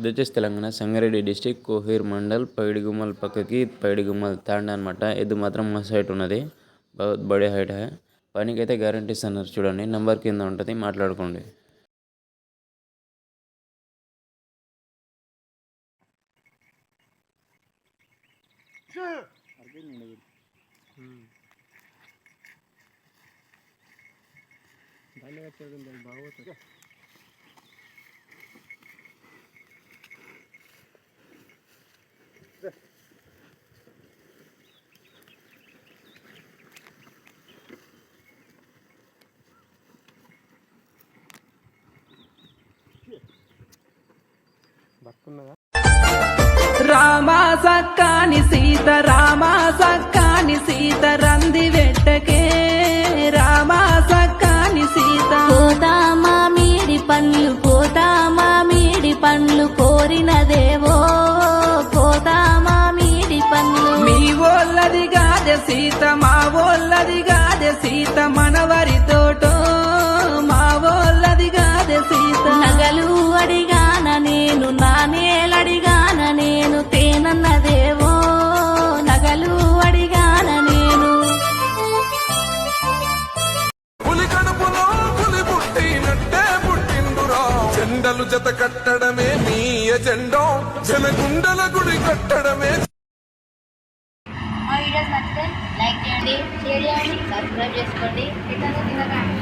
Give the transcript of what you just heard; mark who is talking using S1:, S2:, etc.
S1: ఇది వచ్చేసి తెలంగాణ సంగారెడ్డి డిస్టిక్ కోహీర్ మండల్ పైడిగుమ్మల్ పక్కకి పైడిగుమ్మల్ తాండ అనమాట ఇది మాత్రం మస్తు హైట్ ఉన్నది. బహుత్ బడే హైట్ హై. పనికైతే అయితే గ్యారంటీస్ అన్నారు చూడండి నెంబర్ కింద ఉంటుంది. మాట్లాడుకోండి.
S2: రామా సక్కాని సీత రామా సక్కాని సీత రంది వెట్టకే రామా సక్కాని సీత.
S3: పోతా మామిడి పండ్లు పోతా మామిడి పండ్లు కోరినదేవో. పోతా మామిడి పండ్లు.
S2: మీ ఓళ్ళది గాదె సీత మా ఓళ్ళది గాదె సీత మనవరి తోటో. మా ఓళ్ళది గాదె సీత.
S3: నగలు అడిగాన
S4: జెండలు జత కట్టడమే మీ ఎజెండో. జనగుండల గుడి కట్టడమే.
S5: మా వీడియోస్ నచ్చితే లైక్ చేయండి షేర్ చేయండి సబ్స్క్రైబ్ చేసుకోండి. ఇతను తినకండి